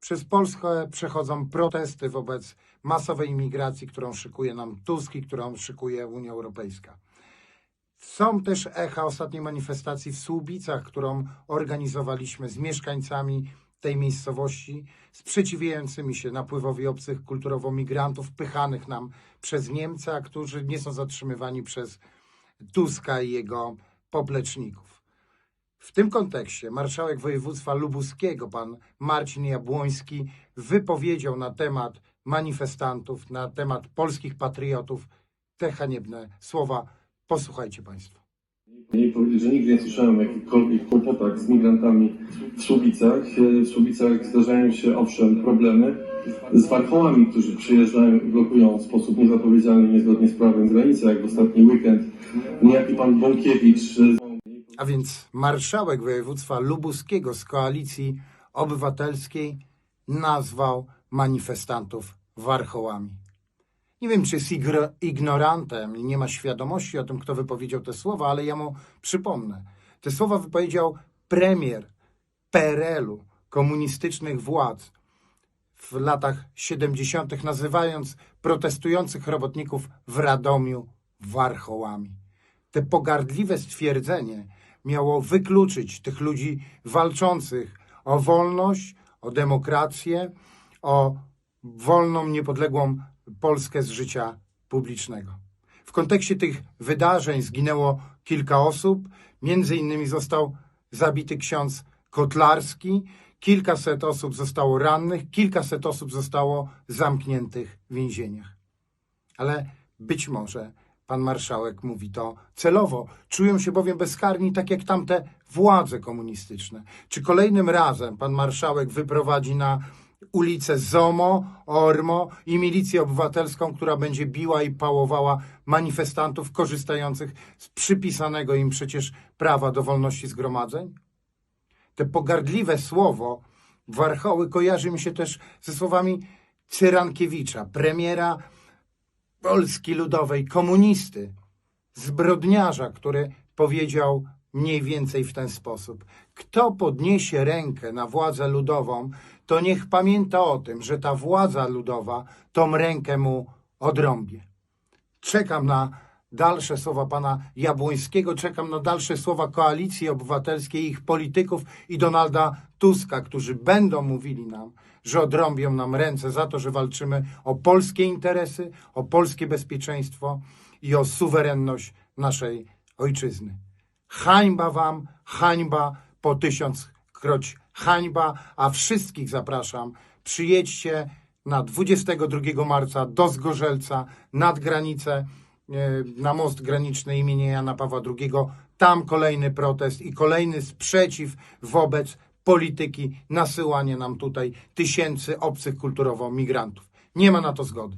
Przez Polskę przechodzą protesty wobec masowej imigracji, którą szykuje nam Tusk i którą szykuje Unia Europejska. Są też echa ostatniej manifestacji w Słubicach, którą organizowaliśmy z mieszkańcami tej miejscowości, sprzeciwiającymi się napływowi obcych kulturowo migrantów, pychanych nam przez Niemca, którzy nie są zatrzymywani przez Tuska i jego popleczników. W tym kontekście marszałek województwa lubuskiego, pan Marcin Jabłoński, wypowiedział na temat manifestantów, na temat polskich patriotów te haniebne słowa. Posłuchajcie Państwo. I powiedzieć, że nigdy nie słyszałem o jakichkolwiek kłopotach z migrantami w Słubicach. E, W Słubicach zdarzają się owszem problemy z warchołami, którzy przyjeżdżają i blokują w sposób niezapowiedziany, niezgodnie z prawem granicę, jak w ostatni weekend. Niejaki pan Bąkiewicz e, A więc marszałek województwa lubuskiego z koalicji obywatelskiej nazwał manifestantów warchołami. Nie wiem, czy jest ignorantem i nie ma świadomości o tym, kto wypowiedział te słowa, ale ja mu przypomnę. Te słowa wypowiedział premier PRL-u, komunistycznych władz w latach 70., nazywając protestujących robotników w Radomiu warchołami. Te pogardliwe stwierdzenie miało wykluczyć tych ludzi walczących o wolność, o demokrację, o wolną, niepodległą Polskę z życia publicznego. W kontekście tych wydarzeń zginęło kilka osób, między innymi został zabity ksiądz Kotlarski, kilkaset osób zostało rannych, kilkaset osób zostało zamkniętych w więzieniach. Ale być może pan marszałek mówi to celowo. Czują się bowiem bezkarni, tak jak tamte władze komunistyczne. Czy kolejnym razem pan marszałek wyprowadzi na ulicę ZOMO, ORMO i milicję obywatelską, która będzie biła i pałowała manifestantów korzystających z przypisanego im przecież prawa do wolności zgromadzeń? Te pogardliwe słowo warchoły kojarzy mi się też ze słowami Cyrankiewicza, premiera Polski Ludowej, komunisty, zbrodniarza, który powiedział mniej więcej w ten sposób. Kto podniesie rękę na władzę ludową, to niech pamięta o tym, że ta władza ludowa tą rękę mu odrąbie. Czekam na dalsze słowa pana Jabłońskiego, czekam na dalsze słowa Koalicji Obywatelskiej, ich polityków i Donalda Tuska, którzy będą mówili nam, że odrąbią nam ręce za to, że walczymy o polskie interesy, o polskie bezpieczeństwo i o suwerenność naszej ojczyzny. Hańba wam, hańba po tysiąckroć hańba, a wszystkich zapraszam, przyjedźcie na 22 marca do Zgorzelca, nad granicę, na most graniczny imienia Jana Pawła II. Tam kolejny protest i kolejny sprzeciw wobec polityki nasyłania nam tutaj tysięcy obcych kulturowo migrantów. Nie ma na to zgody.